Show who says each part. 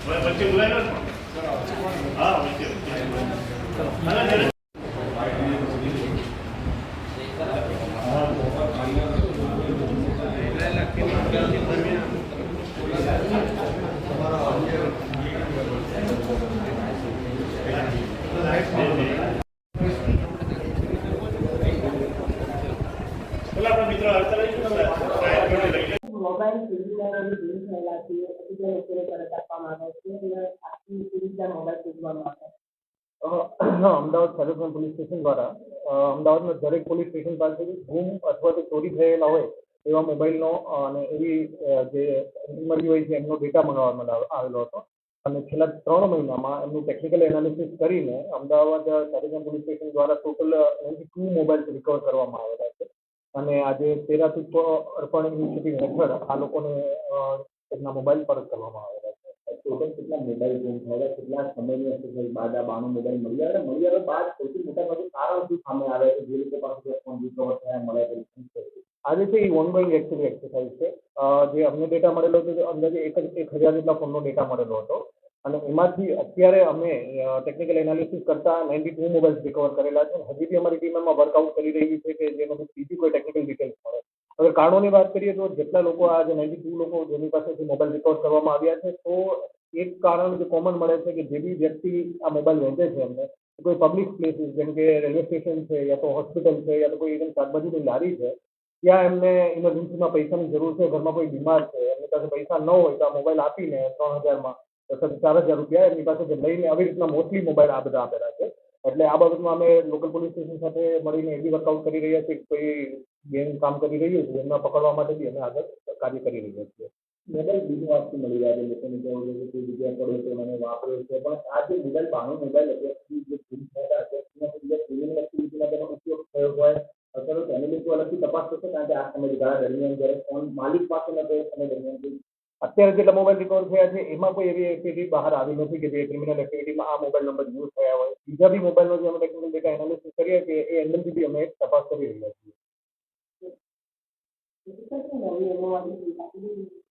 Speaker 1: વચ્ચે બોલાય હા વચ્ચે લે.
Speaker 2: મોબાઈલ દૂર થયેલા છે અત્યારે અત્યારે પરત આપવામાં આવે છે અને આખી સુવિધા મોબાઈલ શોધવામાં આવે
Speaker 3: અમદાવાદ સર્વેક્ષણ પોલીસ સ્ટેશન દ્વારા અમદાવાદમાં દરેક પોલીસ સ્ટેશન પાસે ગુમ અથવા તો ચોરી થયેલા હોય એવા મોબાઈલનો અને એવી જે મળી હોય છે એમનો ડેટા મંગાવવામાં આવે- આવેલો હતો. અને છેલ્લા ત્રણ મહિનામાં એમનું ટેકનિકલ એનાલિસિસ કરીને અમદાવાદ સર્વેક્ષણ પોલીસ સ્ટેશન દ્વારા ટોટલ ટુ મોબાઈલ રિકવર કરવામાં આવેલા અને આજે તેરાથી અર્પણ યુનિવર્સિટી હેઠળ આ લોકોને એમના મોબાઈલ પરત કરવામાં આવેલા છે.
Speaker 4: ટોટલ કેટલા મોબાઈલ ગુમ થયેલા કેટલા સમયની અસર બાદ આ બાણું મોબાઈલ મળી આવે? મળી આવે બાદ સૌથી મોટા ભાગે કારણ શું સામે આવે છે? જે રીતે પાસે ફોન રિકવર થયા મળે છે
Speaker 3: આજે છે એ ઓનગોઈંગ એક્ચ્યુઅલી એક્સરસાઇઝ છે. જે અમને ડેટા મળેલો હતો અંદાજે એક જ એક હજાર જેટલા ફોનનો ડેટા મળેલો હતો. અને એમાંથી અત્યારે અમે ટેકનિકલ એનાલિસિસ કરતા નાઇન્ટી ટુ મોબાઈલ્સ રિકવર કરેલા છે. હજી બી અમારી ટીમ એમાં વર્કઆઉટ કરી રહી છે કે જે બીજી કોઈ કારણોની વાત કરીએ તો જેટલા લોકો આ જે નાઇન્ટી ટુ લોકો જેની પાસેથી મોબાઈલ રિકવર કરવામાં આવ્યા છે તો એક કારણ જે કોમન મળે છે કે જે બી વ્યક્તિ આ મોબાઈલ વેચે છે એમને કોઈ પબ્લિક પ્લેસીસ જેમ કે રેલવે સ્ટેશન છે યા તો હોસ્પિટલ છે યા તો કોઈ ઇવન શાકભાજીની લારી છે ત્યાં એમને ઇમરજન્સીમાં પૈસાની જરૂર છે ઘરમાં કોઈ બીમાર છે એમની પાસે પૈસા ન હોય તો આ મોબાઈલ આપીને ત્રણ હજારમાં અથવા ચાર હજાર રૂપિયા એમની પાસેથી લઈને આવી રીતના મોસ્ટલી મોબાઈલ આ બધા આપેલા છે એટલે આ બાબતમાં અમે લોકલ પોલીસ સ્ટેશન સાથે મળીને એ બી વર્કઆઉટ કરી રહ્યા છીએ કે કોઈ ગેંગ કામ કરી રહ્યું છે એમને પકડવા માટે બી અમે આગળ કાર્ય કરી રહ્યા છીએ
Speaker 4: મોબાઈલ બીજું વાતથી મળી રહ્યા છે લોકોને કહેવું છે કે કોઈ જગ્યાએ પડ્યો છે મને વાપર્યો છે પણ આ જે મોબાઈલ બાણું મોબાઈલ અત્યાર સુધી જે ગુમ થયેલા છે એના સુધી ક્રિમિનલ એક્ટિવિટીમાં તેનો ઉપયોગ થયો હોય અથવા તો ફેમિલી તો અલગથી તપાસ થશે કારણ કે આ સમયગાળા દરમિયાન જ્યારે ફોન માલિક પાસે નતો એ સમય દરમિયાન કોઈ
Speaker 3: અત્યારે જેટલા મોબાઈલ રિકવર થયા છે એમાં કોઈ એવી એક્ટિવિટી બહાર આવી નથી કે જે ક્રિમિનલ એક્ટિવિટીમાં આ મોબાઈલ નંબર યુઝ થયા હોય બીજા બી મોબાઈલનો જે અમે ટેકનિકલ ડેટા એનાલિસિસ કરીએ છીએ એ એંગલથી બી અમે તપાસ કરી રહ્યા છીએ
Speaker 2: 我也 고, 안녕 히.